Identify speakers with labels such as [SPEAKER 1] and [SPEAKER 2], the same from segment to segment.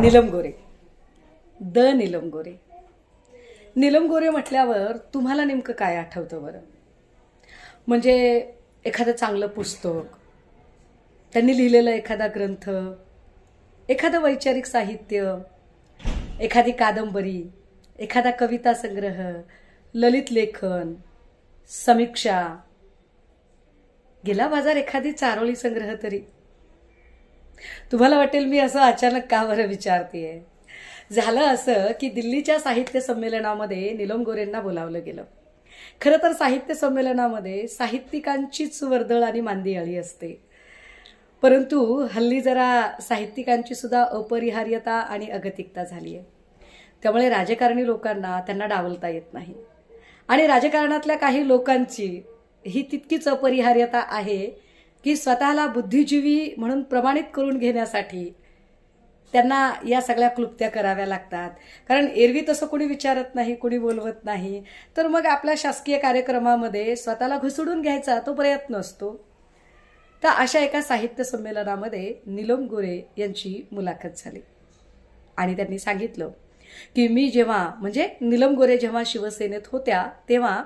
[SPEAKER 1] Neelam Gore. The Neelam Gore. Neelam Gore म्हटल्यावर तुम्हाला नेमकं काय आठवतं बरं? म्हणजे एखादं चांगलं पुस्तक त्यांनी लिहिलेलं एखादा ग्रंथ एखादं वैचारिक साहित्य एखादी कादंबरी एखादा कविता संग्रह ललित लेखन समीक्षा. गेला बाजार एखादी चारोळी संग्रह तरी. तुम्हाला वाटेल मी असं अचानक का बरं विचारतेय? झालं असं की दिल्लीच्या साहित्य संमेलनामध्ये निलम गोरेंना बोलावलं गेलं. खरं तर साहित्य संमेलनामध्ये साहित्यिकांचीच वर्दळ आणि मांदियाळी असते. परंतु हल्ली जरा साहित्यिकांची सुद्धा अपरिहार्यता आणि अगतिकता झाली आहे. त्यामुळे राजकारणी लोकांना त्यांना डावलता येत नाही. आणि राजकारणातल्या काही लोकांची ही तितकीच अपरिहार्यता आहे की स्वतःला बुद्धिजीवी म्हणून प्रमाणित करून घेण्यासाठी त्यांना या सगळ्या क्लुप्त्या कराव्या लागतात. कारण एरवी तसं कोणी विचारत नाही कोणी बोलवत नाही. तर मग आपल्या शासकीय कार्यक्रमामध्ये स्वतःला घुसडून घ्यायचा तो प्रयत्न असतो. तर अशा एका साहित्य संमेलनामध्ये निलम गोरे यांची मुलाखत झाली. आणि त्यांनी सांगितलं की मी जेव्हा म्हणजे निलम गोरे जेव्हा शिवसेनेत होत्या तेव्हा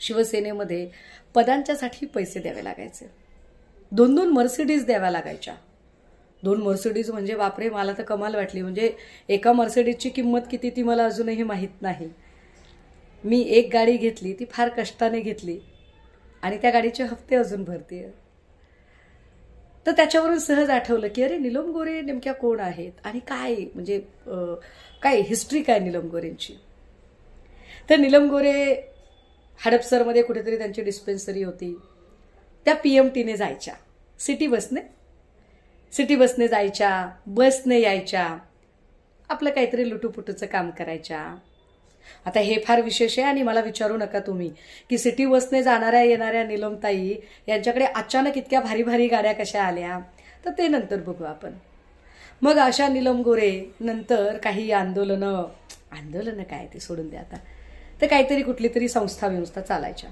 [SPEAKER 1] शिवसेनेमध्ये पदांच्यासाठी पैसे द्यावे लागायचे. दोन दोन मर्सिडीज द्याव्या लागायच्या. दोन मर्सिडीज म्हणजे बापरे मला तर कमाल वाटली. म्हणजे एका मर्सिडीजची किंमत किती ती मला अजूनही माहीत नाही. मी एक गाडी घेतली ती फार कष्टाने घेतली. आणि त्या गाडीचे हप्ते अजून भरते तर त्याच्यावरून सहज आठवलं की अरे निलम गोरे नेमक्या कोण आहेत? आणि काय? म्हणजे काय हिस्ट्री काय निलम गोरेंची? तर निलम गोरे हडपसरमध्ये कुठेतरी त्यांची डिस्पेन्सरी होती. त्या पी एम टीने जायच्या. सिटी बसने सिटी बसने जायच्या बसने यायच्या. आपलं काहीतरी लुटूपुटूचं काम करायच्या. आता हे फार विशेष आहे आणि मला विचारू नका तुम्ही की सिटी बसने जाणाऱ्या येणाऱ्या निलमताई यांच्याकडे अचानक इतक्या भारी भारी गाड्या कशा आल्या? तर ते नंतर बघू आपण. मग अशा निलम गोरे नंतर काही आंदोलनं आंदोलनं काय ते सोडून द्या आता. तर काहीतरी कुठली तरी संस्था व्यवस्था चालायच्या.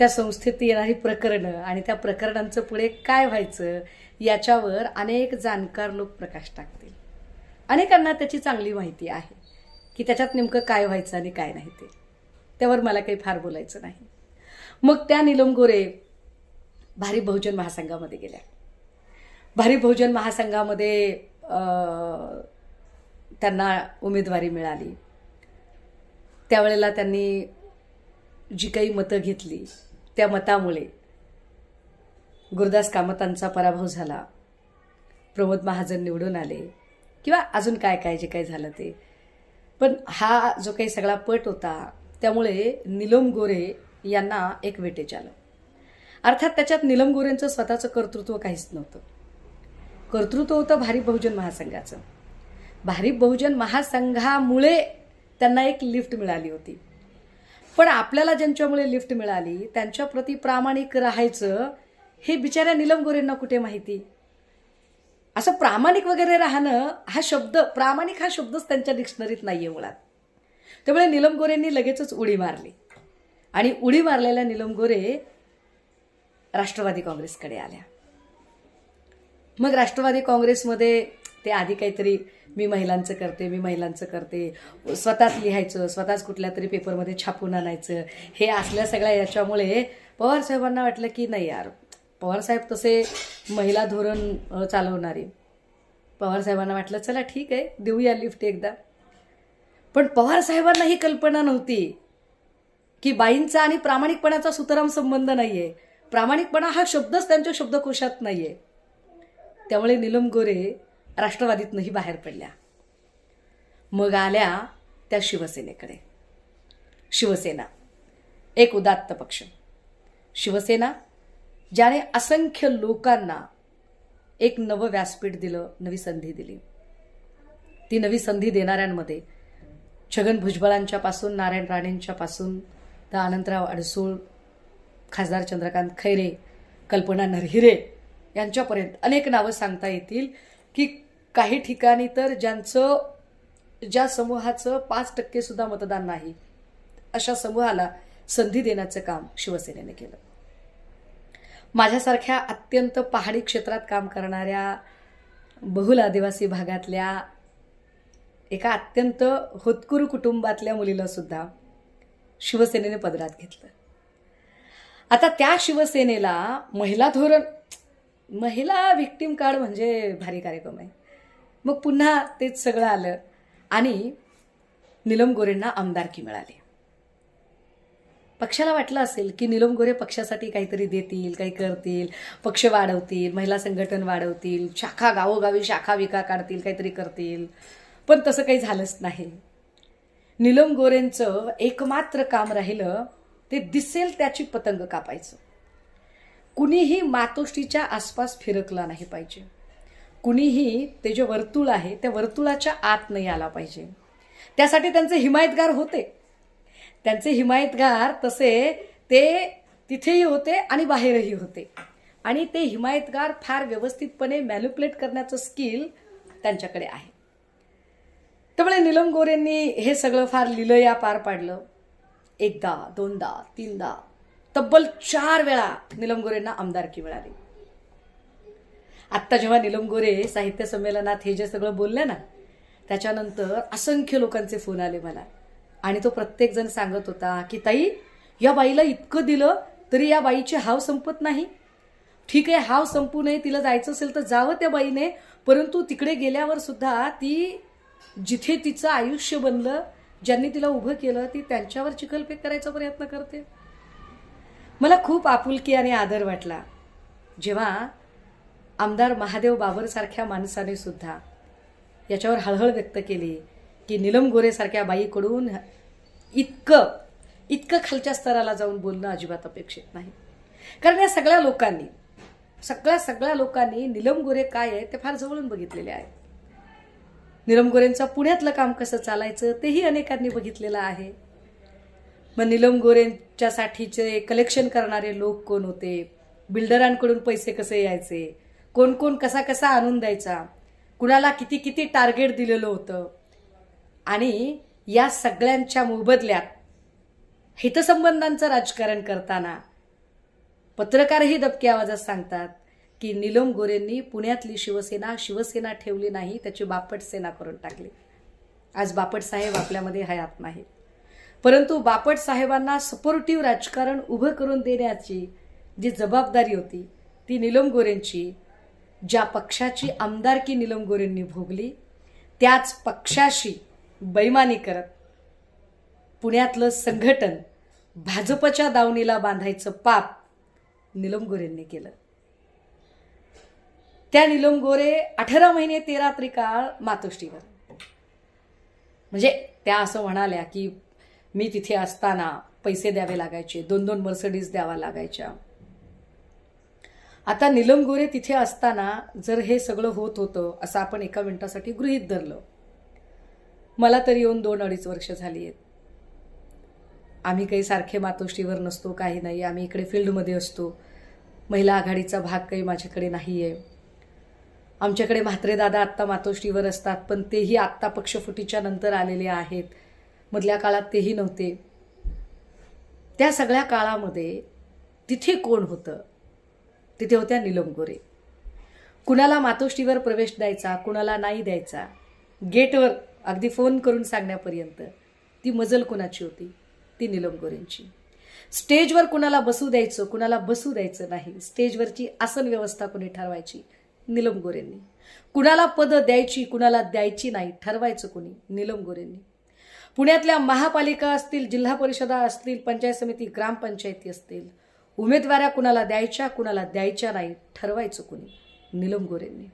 [SPEAKER 1] त्या संस्थेत येणारी प्रकरणं आणि त्या प्रकरणांचं पुढे काय व्हायचं याच्यावर अनेक जाणकार लोक प्रकाश टाकतील. अनेकांना त्याची चांगली माहिती आहे की त्याच्यात नेमकं काय व्हायचं आणि काय नाही ते. त्यावर मला काही फार बोलायचं नाही. मग त्या निलम गोरे भारी बहुजन महासंघामध्ये गेल्या. भारी बहुजन महासंघामध्ये त्यांना उमेदवारी मिळाली. त्यावेळेला त्यांनी जी काही मतं घेतली त्या मतामुळे गुरुदास कामतांचा पराभव झाला. प्रमोद महाजन निवडून आले. किंवा अजून काय काय जे काही झालं ते. पण हा जो काही सगळा पट होता त्यामुळे निलम गोरे यांना एक वेटेज आलं. अर्थात त्याच्यात निलम गोरेंचं स्वतःचं कर्तृत्व काहीच नव्हतं. कर्तृत्व होतं भारी बहुजन महासंघाचं. भारी बहुजन महासंघामुळे त्यांना एक लिफ्ट मिळाली होती. पण आपल्याला ज्यांच्यामुळे लिफ्ट मिळाली त्यांच्याप्रती प्रामाणिक राहायचं हे बिचाऱ्या निलम गोरेंना कुठे माहिती? असं प्रामाणिक वगैरे राहणं हा शब्द प्रामाणिक हा शब्दच त्यांच्या डिक्शनरीत आहे मुळात. त्यामुळे निलम गोरेंनी लगेचच उडी मारली. आणि उडी मारलेल्या निलम गोरे राष्ट्रवादी काँग्रेसकडे आल्या. मग राष्ट्रवादी काँग्रेसमध्ये ते आधी काहीतरी मी महिलांचं करते मी महिलांचं करते. स्वतःच लिहायचं स्वतःच कुठल्या तरी पेपरमध्ये छापून आणायचं. हे असल्या सगळ्या याच्यामुळे पवार साहेबांना वाटलं की नाही यार पवार साहेब तसे महिला धोरण चालवणारे. पवार साहेबांना वाटलं चला ठीक आहे देऊया लिफ्ट एकदा. पण पवार साहेबांना ही कल्पना नव्हती की बाईंचा आणि प्रामाणिकपणाचा सुतराम संबंध नाही आहे प्रामाणिकपणा हा शब्दच त्यांच्या शब्दकोशात नाही आहे त्यामुळे निलम गोरे राष्ट्रवादीतनंही बाहेर पडल्या. मग आल्या त्या शिवसेनेकडे. शिवसेना एक उदात्त पक्ष. शिवसेना ज्याने असंख्य लोकांना एक नवं व्यासपीठ दिलं नवी संधी दिली. ती नवी संधी देणाऱ्यांमध्ये छगन भुजबळांच्यापासून नारायण राणेंच्यापासून तर अनंतराव अडसूळ खासदार चंद्रकांत खैरे कल्पना नरहिरे यांच्यापर्यंत अनेक नावं सांगता येतील. की काही ठिकाणी तर ज्यांचं ज्या समूहाचं पाच टक्के सुद्धा मतदान नाही अशा समूहाला संधी देण्याचं काम शिवसेनेने केलं. माझ्यासारख्या अत्यंत पहाडी क्षेत्रात काम करणाऱ्या बहुल आदिवासी भागातल्या एका अत्यंत होतकुरू कुटुंबातल्या मुलीला सुद्धा शिवसेनेने पदरात घेतलं. आता त्या शिवसेनेला महिला धोरण महिला विक्टीम कार्ड म्हणजे भारी कार्यक्रम आहे. मग पुन्हा तेच सगळं आलं आणि निलम गोरेंना आमदारकी मिळाली. पक्षाला वाटलं असेल की निलम गोरे पक्षासाठी काहीतरी देतील काही करतील पक्ष वाढवतील महिला संघटन वाढवतील शाखा गावोगावी शाखा विका काढतील काहीतरी करतील. पण तसं काही झालंच नाही. निलम गोरेंचं एकमात्र काम राहिलं ते दिसेल त्याची पतंग कापायचं. कुणीही मातोश्रीच्या आसपास फिरकला नाही पाहिजे. कुणीही ते जे वर्तुळ आहे त्या वर्तुळाच्या आत नाही आला पाहिजे. त्यासाठी त्यांचे हिमायतगार होते. त्यांचे हिमायतगार तसे ते तिथेही होते आणि बाहेरही होते. आणि ते हिमायतगार फार व्यवस्थितपणे मॅल्युप्लेट करण्याचं स्किल त्यांच्याकडे आहे. त्यामुळे निलम गोरेंनी हे सगळं फार लिलया पार पाडलं. एकदा दोनदा तीनदा तब्बल चार वेळा निलम गोरेंना आमदारकी मिळाली. आत्ता जेव्हा निलम गोरे साहित्य संमेलनात हे जे सगळं बोलले ना त्याच्यानंतर असंख्य लोकांचे फोन आले मला. आणि तो प्रत्येकजण सांगत होता की ताई या बाईला इतकं दिलं तरी या बाईची हाव संपत नाही. ठीक आहे हाव संपू नये तिला जायचं असेल तर जावं त्या बाईने परंतु तिकडे गेल्यावर सुद्धा ती जिथे तिचं आयुष्य बनलं ज्यांनी तिला उभं केलं ती त्यांच्यावर चिखलफेक करायचा प्रयत्न करते. मला खूप आपुलकी आणि आदर वाटला. जेव्हा आमदार महादेव बाबरसारख्या माणसाने सुद्धा याच्यावर हळहळ व्यक्त केली की निलम गोरेसारख्या बाईकडून इतकं इतकं खालच्या स्तराला जाऊन बोलणं अजिबात अपेक्षित नाही. कारण या सगळ्या लोकांनी सगळ्या सगळ्या लोकांनी निलम गोरे काय आहे ते फार जवळून बघितलेले आहे निलम गोरेंचं पुण्यातलं काम कसं चालायचं तेही अनेकांनी बघितलेलं आहे. मग निलम गोरेंच्यासाठीचे कलेक्शन करणारे लोक कोण होते? बिल्डरांकडून पैसे कसे यायचे? कोण कोण कसा कसा आणून द्यायचा? कुणाला किती किती टार्गेट दिलेलं होतं? आणि या सगळ्यांच्या मोबदल्यात हितसंबंधांचं राजकारण करताना पत्रकारही दबक्या आवाजात सांगतात की निलम गोरेंनी पुण्यातली शिवसेना शिवसेना ठेवली नाही त्याची बापट सेना करून टाकली. आज बापट साहेब आपल्यामध्ये हयात नाही परंतु बापट साहेबांना सपोर्टिव्ह राजकारण उभं करून देण्याची जी जबाबदारी होती ती निलम गोरेंची. ज्या पक्षाची आमदारकी निलम गोरेंनी भोगली त्याच पक्षाशी बैमानी करत पुण्यातलं संघटन भाजपच्या दावणीला बांधायचं पाप निलम गोरेंनी केलं. त्या निलम गोरे अठरा महिने तेरा त्रिकाळ मातोश्रीवर. म्हणजे त्या असं म्हणाल्या की मी तिथे असताना पैसे द्यावे लागायचे दोन दोन मर्सडीज द्यावा लागायच्या. आता निलम गोरे तिथे असताना जर हे सगळं होत होतं असं आपण एका मिनिटासाठी गृहीत धरलं. मला तरी येऊन दोन अडीच वर्ष झाली आहेत. आम्ही काही सारखे मातोश्रीवर नसतो काही नाही. आम्ही इकडे फील्डमध्ये असतो. महिला आघाडीचा भाग काही माझ्याकडे नाही आहे आमच्याकडे म्हात्रे दादा आत्ता मातोश्रीवर असतात पण तेही आत्ता पक्षफुटीच्या नंतर आलेले आहेत. मधल्या काळात तेही नव्हते. त्या सगळ्या काळामध्ये तिथे कोण होतं? तिथे होत्या निलम गोरे. कुणाला मातोश्रीवर प्रवेश द्यायचा कुणाला नाही द्यायचा गेटवर अगदी फोन करून सांगण्यापर्यंत ती मजल कुणाची होती? ती निलम गोरेंची. स्टेजवर कुणाला बसू द्यायचं कुणाला बसू द्यायचं नाही स्टेजवरची आसन व्यवस्था कुणी ठरवायची? निलम गोरेंनी. कुणाला पदं द्यायची कुणाला द्यायची नाही ठरवायचं कुणी? निलम गोरेंनी. पुण्यातल्या महापालिका असतील जिल्हा परिषदा असतील पंचायत समिती ग्रामपंचायती असतील उमेदवाऱ्या कुणाला द्यायच्या कुणाला द्यायच्या नाही ठरवायचं कुणी? निलम गोरेंनी.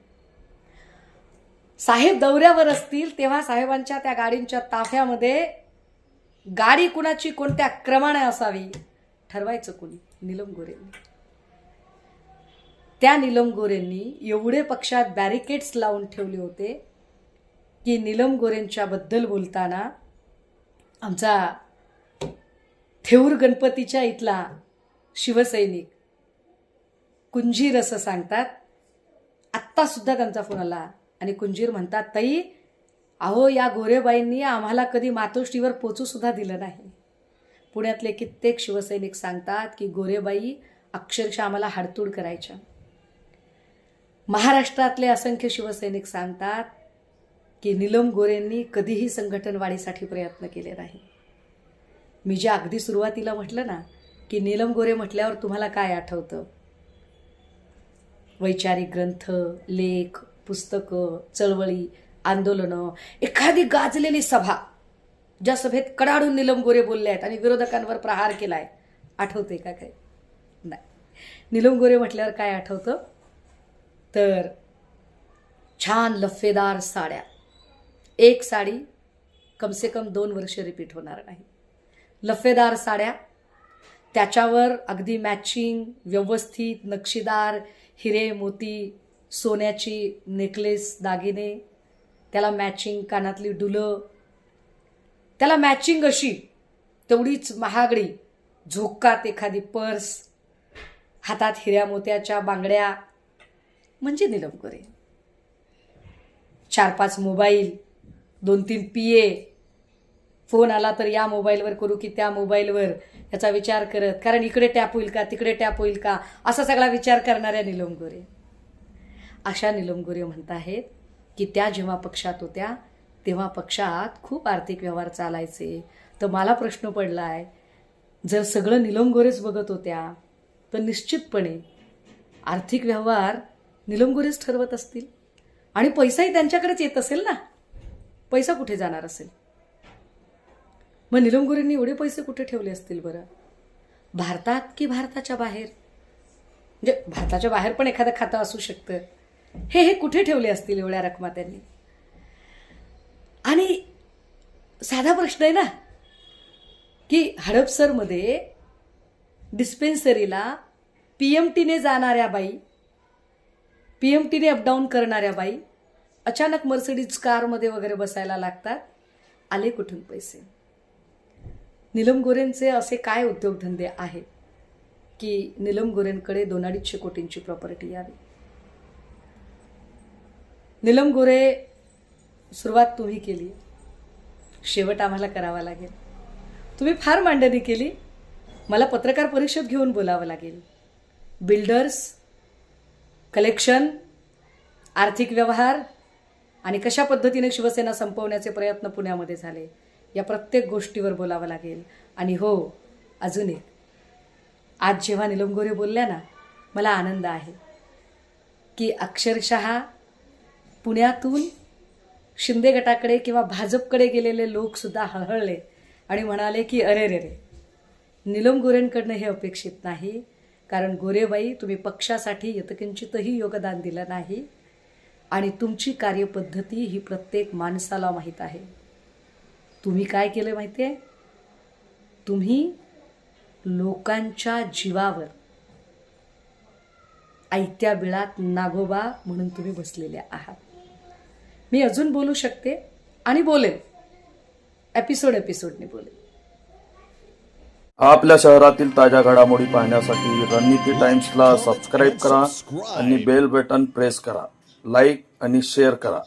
[SPEAKER 1] साहेब दौऱ्यावर असतील तेव्हा साहेबांच्या त्या गाडींच्या ताफ्यामध्ये गाडी कुणाची कोणत्या क्रमाने असावी ठरवायचं कुणी? निलम गोरेंनी. त्या निलम गोरेंनी एवढे पक्षात बॅरिकेड्स लावून ठेवले होते की निलम गोरेंच्याबद्दल बोलताना आमचा थेऊर गणपतीच्या इथला शिवसैनिक कुंजीर असं सांगतात. आत्तासुद्धा त्यांचा फोन आला आणि कुंजीर म्हणतात ताई अहो या गोरेबाईंनी आम्हाला कधी मातोश्रीवर पोचूसुद्धा दिलं नाही. पुण्यातले कित्येक शिवसैनिक सांगतात की गोरेबाई अक्षरशः आम्हाला हाडतूड करायच्या. महाराष्ट्रातले असंख्य शिवसैनिक सांगतात की निलम गोरेंनी कधीही संघटन वाढीसाठी प्रयत्न केले नाही. मी जे अगदी सुरुवातीला म्हटलं ना की नीलम गोरे म्हटल्यावर तुम्हाला काय आठवतं? वैचारिक ग्रंथ लेख पुस्तकं चळवळी आंदोलनं एखादी गाजलेली सभा ज्या सभेत कडाडून नीलम गोरे बोलले आहेत आणि विरोधकांवर प्रहार केला आहे आठवते का काय नाही. नीलम गोरे म्हटल्यावर काय आठवतं? तर छान लफेदार साड्या. एक साडी कमसे कम दोन वर्ष रिपीट होणार नाही. लफेदार साड्या त्याच्यावर अगदी मॅचिंग व्यवस्थित नक्षीदार हिरे मोती सोन्याची नेकलेस दागिने त्याला मॅचिंग कानातली डुलं. त्याला मॅचिंग अशी तेवढीच महागडी झोकात एखादी पर्स हातात हिऱ्या मोत्याच्या बांगड्या म्हणजे नीलम करे चार पाच मोबाईल दोन तीन पी ए फोन आला तर या मोबाईलवर करू की त्या मोबाईलवर याचा विचार करत. कारण इकडे टॅप होईल का तिकडे टॅप होईल का? असा सगळा विचार करणाऱ्या निलम गोरे. अशा निलम गोरे म्हणत आहेत की त्या जेव्हा पक्षात होत्या तेव्हा पक्षात खूप आर्थिक व्यवहार चालायचे. तर मला प्रश्न पडला आहे जर सगळं निलम गोरेच बघत होत्या तर निश्चितपणे आर्थिक व्यवहार निलम गोरेच ठरवत असतील? आणि पैसाही त्यांच्याकडेच येत असेल ना? पैसा कुठे जाणार असेल? मग नीलम एवढे पैसे कुठे ठेवले असतील बरं? भारतात की भारताच्या बाहेर? म्हणजे भारताच्या बाहेर पण एखादं खातं असू शकतं. हे हे कुठे ठेवले असतील एवढ्या रकमा त्यांनी? आणि साधा प्रश्न आहे ना की हडपसरमध्ये डिस्पेन्सरीला पी एम टीने जाणाऱ्या बाई पी एम टीने अपडाऊन करणाऱ्या बाई अचानक मर्सिडीज कारमध्ये वगैरे बसायला लागतात. आले कुठून पैसे? निलम गोरेंचे असे काय उद्योगधंदे आहेत की निलम गोरेंकडे दोन अडीचशे कोटींची प्रॉपर्टी यावी? निलम गोरे सुरुवात तुम्ही केली. शेवट आम्हाला करावा लागेल. तुम्ही फार मांडणी केली. मला पत्रकार परिषद घेऊन बोलावं लागेल. बिल्डर्स कलेक्शन आर्थिक व्यवहार आणि कशा पद्धतीने शिवसेना संपवण्याचे प्रयत्न पुण्यामध्ये झाले या प्रत्येक गोष्टीवर बोलावं लागेल. आणि हो अजून एक. आज जेव्हा निलम गोरे बोलल्या ना मला आनंद आहे की अक्षरशः पुण्यातून शिंदे गटाकडे किंवा भाजपकडे गेलेले लोकसुद्धा हळहळले आणि म्हणाले की अरे रे रे निलम गोरेंकडनं हे अपेक्षित नाही. कारण गोरेबाई तुम्ही पक्षासाठी यतकिंचितही योगदान दिलं नाही. आणि तुमची कार्यपद्धती ही प्रत्येक माणसाला माहीत आहे. तुम्ही काय केलं माहिती आहे तुम्ही लोकांच्या जीवावर आयत्या बिळात नागोबा म्हणून तुम्ही बसलेले आहात. मी अजून बोलू शकते आणि बोलेन. एपिसोड एपिसोडने बोलेन.
[SPEAKER 2] आपल्या शहरातील ताज्या घडामोडी पाहण्यासाठी रणनीती टाइम्सला सबस्क्राईब करा आणि बेल बटन प्रेस करा. लाईक आणि शेअर करा.